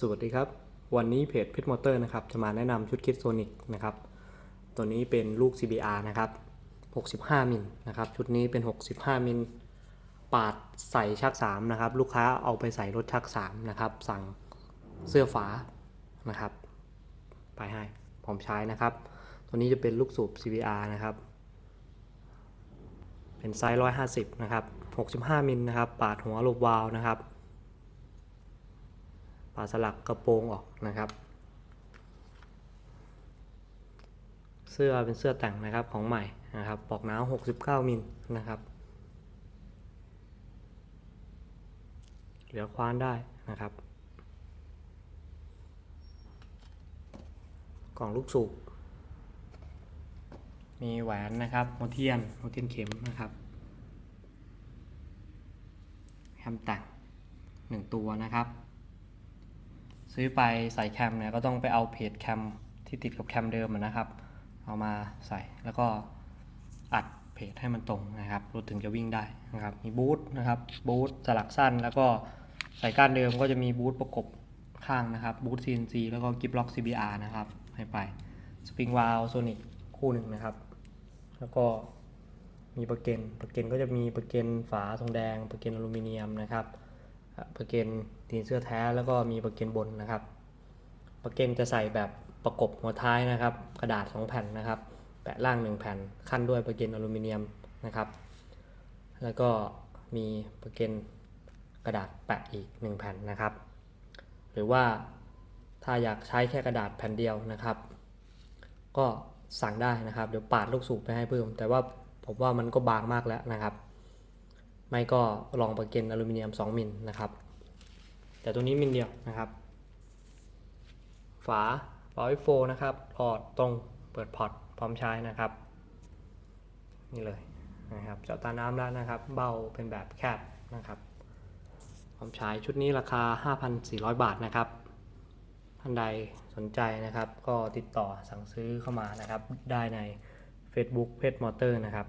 สวัสดีครับ วันนี้เพจเพชรมอเตอร์นะครับจะมาแนะนำชุดคิดโซนิกนะครับ ตัวนี้เป็นลูก CBR นะครับ 65 มิลนะครับ ชุดนี้เป็น 65 มิลปาดใส่ชัก 3 นะครับ ลูกค้าเอาไปใส่รถชัก 3 นะครับ สั่งเสื้อฝานะครับ ไปให้ผมใช้นะครับ ตัวนี้จะเป็นลูกสูบ CBR นะครับ เป็นไซส์ 150 นะครับ 65 มิลนะครับ ปาดหัวลูกวาล์วนะครับ ปาสลักกระโปรงออกนะครับ เสื้อเป็นเสื้อแต่งนะครับของใหม่นะครับปลอกหนาว69 มิลนะครับเหลือคว้านได้นะครับ กล่องลูกสูบมีแหวนนะครับโมเทียนโมเทียนเข็มนะครับแคมแต่งหนึ่งตัวนะครับ ซื้อไปใส่แคมเนี่ยก็ต้องไปเอาเพจแคมที่ติดกับแคมเดิมนะครับ เอามาใส่แล้วก็อัดเพจให้มันตรงนะครับรถถึงจะวิ่งได้นะครับ มีบูทนะครับบูทสลักสั้น แล้วก็ใส่ก้านเดิมก็จะมีบูทประกบข้างนะครับบูท CNC แล้วก็กิฟล็อก CBR นะครับให้ไปสปริงวาลโซนิกคู่หนึ่งนะครับ แล้วก็มีประเกนประเกนก็จะมีประเกนฝาทองแดงประเกนอลูมิเนียมนะครับ ประเกนตีนเสื้อแท้แล้วก็มีประเกนบนนะครับ ประเกนจะใส่แบบประกบหัวท้ายนะครับ กระดาษ 2 แผ่นนะครับ แปะล่าง 1 แผ่นขั้นด้วยประเกนอลูมิเนียมนะครับ แล้วก็มีประเกนกระดาษแปะอีก 1 แผ่นนะครับ หรือว่าถ้าอยากใช้แค่กระดาษแผ่นเดียวนะครับ ก็สั่งได้นะครับ เดี๋ยวปาดลูกสูบไปให้เพิ่ม แต่ว่าผมว่ามันก็บางมากแล้วนะครับ ไม่ก็ลองประเกนอลูมิเนียม 2 มิลนะครับ แต่ตัวนี้มิลเดียวนะครับ ฝาฝาไอโฟนะครับพอร์ตตรงเปิดพอร์ตพร้อมใช้นะครับ นี่เลยนะครับเจาะตาน้ำแล้วนะครับ เบาเป็นแบบแคบนะครับพร้อมใช้ชุดนี้ราคา 5,400 บาทนะครับท่านใดสนใจนะครับ ก็ติดต่อสั่งซื้อเข้ามานะครับ ได้ใน Facebook เพจมอเตอร์นะครับ